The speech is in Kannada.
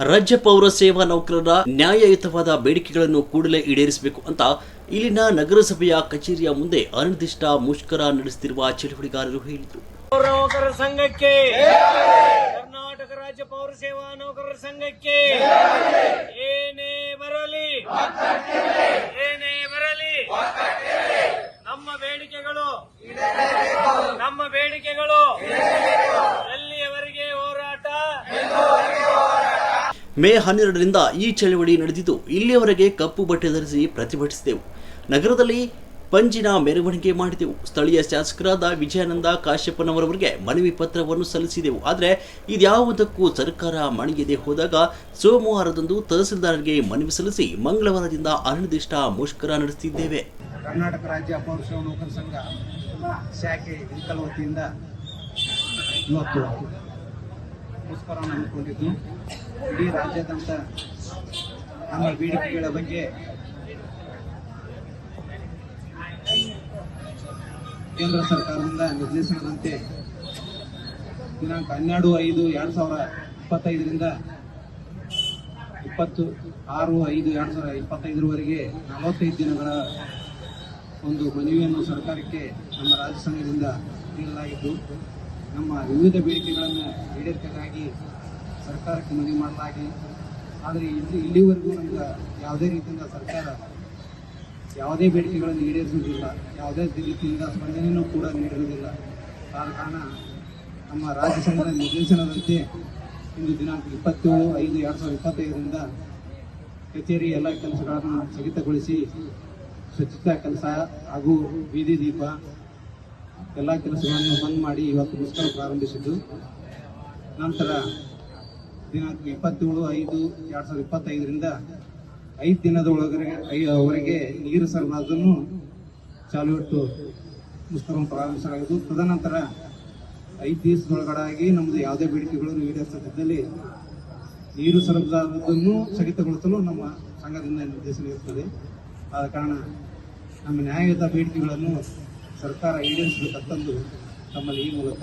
ರಾಜ್ಯ ಪೌರ ಸೇವಾ ನೌಕರರ ನ್ಯಾಯಯುತವಾದ ಬೇಡಿಕೆಗಳನ್ನು ಕೂಡಲೇ ಈಡೇರಿಸಬೇಕು ಅಂತ ಇಲ್ಲಿನ ನಗರಸಭೆಯ ಕಚೇರಿಯ ಮುಂದೆ ಅನಿರ್ದಿಷ್ಟ ಮುಷ್ಕರ ನಡೆಸುತ್ತಿರುವ ಚಳುವಳಿಗಾರರು ಹೇಳಿದರು. ನೌಕರರ ಸಂಘಕ್ಕೆ, ಕರ್ನಾಟಕ ರಾಜ್ಯ ಪೌರ ಸೇವಾ ನೌಕರರ ಸಂಘಕ್ಕೆ, ಏನೇ ಬರಲಿ ಏನೇ ಬರಲಿ, ನಮ್ಮ ಬೇಡಿಕೆಗಳು ನಮ್ಮ ಬೇಡಿಕೆಗಳು ಎಲ್ಲಿಯವರೆಗೆ ಹೋರಾಟ ಮೇ ಹನ್ನೆರಡರಿಂದ ಈ ಚಳವಳಿ ನಡೆದಿದ್ದು, ಇಲ್ಲಿಯವರೆಗೆ ಕಪ್ಪು ಬಟ್ಟೆ ಧರಿಸಿ ಪ್ರತಿಭಟಿಸಿದೆವು. ನಗರದಲ್ಲಿ ಪಂಜಿನ ಮೆರವಣಿಗೆ ಮಾಡಿದೆವು. ಸ್ಥಳೀಯ ಶಾಸಕರಾದ ವಿಜಯಾನಂದ ಕಾಶ್ಯಪ್ಪನವರವರಿಗೆ ಮನವಿ ಪತ್ರವನ್ನು ಸಲ್ಲಿಸಿದೆವು. ಆದರೆ, ಇದ್ಯಾವುದಕ್ಕೂ ಸರ್ಕಾರ ಮಣಿಯದೆ ಹೋದಾಗ ಸೋಮವಾರದಂದು ತಹಸೀಲ್ದಾರರಿಗೆ ಮನವಿ ಸಲ್ಲಿಸಿ ಮಂಗಳವಾರದಿಂದ ಅನಿರ್ದಿಷ್ಟ ಮುಷ್ಕರ ನಡೆಸುತ್ತಿದ್ದೇವೆ. ಕರ್ನಾಟಕ ರಾಜ್ಯ ಪೌರಸೇವಾ ಸಂಘ ಶಾಖೆ ವತಿಯಿಂದ ಇವತ್ತು ಮುಷ್ಕರ ಇಡೀ ರಾಜ್ಯಾದ್ಯಂತ ನಮ್ಮ ಬೇಡಿಕೆಗಳ ಬಗ್ಗೆ ಕೇಂದ್ರ ಸರ್ಕಾರದಿಂದ ನಿರ್ದೇಶನದಂತೆ ದಿನಾಂಕ ಹನ್ನೆರಡು ಐದು ಎರಡು ಸಾವಿರ ಇಪ್ಪತ್ತೈದರಿಂದ ಇಪ್ಪತ್ತು ಆರು ಐದು ಎರಡು ಸಾವಿರ ಇಪ್ಪತ್ತೈದರವರೆಗೆ ನಲವತ್ತೈದು ದಿನಗಳ ಒಂದು ಮನವಿಯನ್ನು ಸರ್ಕಾರಕ್ಕೆ ನಮ್ಮ ರಾಜ್ಯ ಸಂಘದಿಂದ ನೀಡಲಾಗಿದ್ದು, ನಮ್ಮ ವಿವಿಧ ಬೇಡಿಕೆಗಳನ್ನು ಈಡೇರಿಕೆಗಾಗಿ ಸರ್ಕಾರಕ್ಕೆ ಮನವಿ ಮಾಡಲಾಗಿ. ಆದರೆ ಇಲ್ಲಿ ಇಲ್ಲಿವರೆಗೂ ನಮ್ಗೆ ಯಾವುದೇ ರೀತಿಯಿಂದ ಸರ್ಕಾರ ಯಾವುದೇ ಬೇಡಿಕೆಗಳನ್ನು ಈಡೇರಿಸುವುದಿಲ್ಲ. ಯಾವುದೇ ರೀತಿಯಿಂದ ಸ್ಪಂದನೆಯೂ ಕೂಡ ನೀಡಿರುವುದಿಲ್ಲ. ಆದ ಕಾರಣ ನಮ್ಮ ರಾಜ್ಯ ಸಂಘದ ನಿರ್ದೇಶನದಂತೆ ಇಂದು ದಿನಾಂಕ ಇಪ್ಪತ್ತೇಳು ಐದು ಎರಡು ಸಾವಿರದ ಇಪ್ಪತ್ತೈದರಿಂದ ಕಚೇರಿ ಎಲ್ಲ ಕೆಲಸಗಳನ್ನು ಸ್ಥಗಿತಗೊಳಿಸಿ ಸ್ವಚ್ಛತಾ ಕೆಲಸ ಹಾಗೂ ಬೀದಿ ದೀಪ ಎಲ್ಲ ಕೆಲಸಗಳನ್ನು ಬಂದ್ ಮಾಡಿ ಇವತ್ತು ಮುಷ್ಕರ ಪ್ರಾರಂಭಿಸಿದ್ದು. ನಂತರ ದಿನಾಂಕ ಇಪ್ಪತ್ತೇಳು ಐದು ಎರಡು ಸಾವಿರದ ಇಪ್ಪತ್ತೈದರಿಂದ ಐದು ದಿನದ ಒಳಗಡೆ ನೀರು ಸರಬರಾಜನ್ನು ಚಾಲು ಇಟ್ಟು ಮುಷ್ಕರ ಪ್ರಾರಂಭಿಸಲಾಗಿದ್ದು, ತದನಂತರ ಐದು ದಿವಸದೊಳಗಡೆಯಾಗಿ ನಮ್ಮದು ಯಾವುದೇ ಬೇಡಿಕೆಗಳನ್ನು ಈಡೇರಿಸದಿದ್ದಲ್ಲಿ ನೀರು ಸರಬರಾಜನ್ನು ಸ್ಥಗಿತಗೊಳಿಸಲು ನಮ್ಮ ಸಂಘದಿಂದ ನಿರ್ದೇಶನ ಇರುತ್ತದೆ ಆದ ಕಾರಣ ನಮ್ಮ ನ್ಯಾಯಯುತ ಬೇಡಿಕೆಗಳನ್ನು ಸರ್ಕಾರ ಈಡೇರಿಸಬೇಕಂತಂದು ತಮ್ಮಲ್ಲಿ ಈ ಮೂಲಕ.